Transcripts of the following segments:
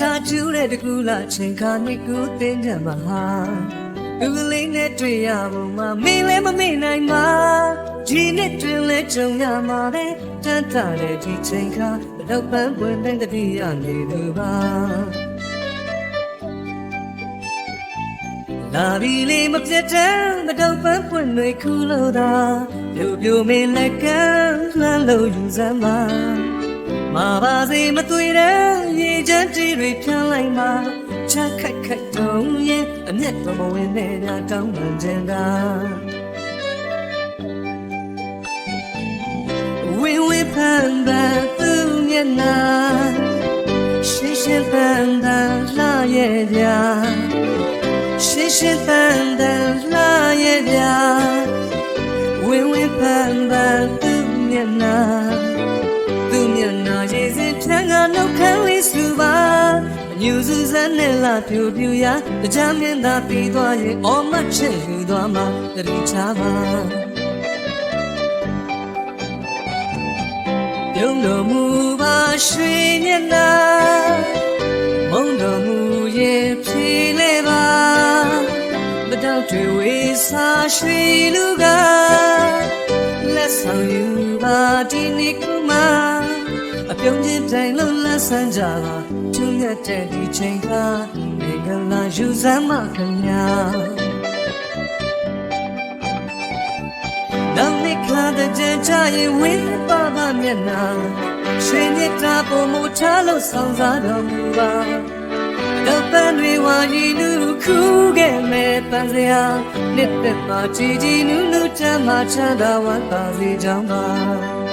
ထားကျူးတဲ့တကူလာချိန်ခါနေကူတင်ကြမှာဟာလူကလေးနဲ့တွေ့ရဖို့မမင်းလည်းမမေ့နိုင်မှာဒီနေ့တွင်လဲကြုံရမှာလေတန်တာတဲ့ဒီချိန်ခါဘတော့ပန်းပွင့်တဲ့တတိယနေသူပါလာပြီလေမပြတ်တမ်းမတော့ပန်းပွင့်တွေခုလို့သာပြိုပြိုမင်းလက်ကမ်းလှမ်းလို့ယူစမ်းပါ မပါစေမသွေတဲ့ရေချမ်းတီတွေဖြန်းလိုက်မှာချက်ခက်ခက်တုံးရင်အမျက်တော်မဝင်နဲ့ညတောင်းပန်ခြင်းသာဝင်းဝင်းဖန်ပန်သူမျက်နှာရှင်းရှင်းပန်ပန်လှရဲ့ပြာရှင်းရှင်းပန်ပန်လှရဲ့ပြာဝင်းဝင်းဖန်ပန်သူမျက်နှာ န်းကနှုတ်ခမ်းလေးစုပါအညူစုစမ်းနဲ့လာပြူပြူရာတကြမ်းမြင်သာပြီးသွားရင်အော်မချစ်ယူသွားမှာတတိချပါပြုံးတော်မူပါရွှေမျက်နှာမုံတော်မူရဲ့ဖြေလေပါမတောက်တွေဝေစာရွှေလူကလက်ဆောင်ယူပါဒီနေ့ကမှအ ပြုံးချင်းတိုင်းလုံးလက်ဆန်းကြပါသူရတဲ့ဒီချိန်ကမေကလာယူစမ်းမခင်ဗျာနောက်နေ့ခါတဲ့ကြင်ချရင်ဝင်းပါပါမျက်နှာရှင်မြတ်တာပုံမချလို့ဆောင်စားတော်မူပါတော့ပန်းတွေဝါရီလူခုခဲ့မဲ့ပန်းစရာနှစ်သက်ပါကြည်ကြည်နူးနူးချမ်းသာချမ်းသာဝမ်းသာစေကြောင်းပါ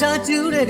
အထာကျူးတဲ့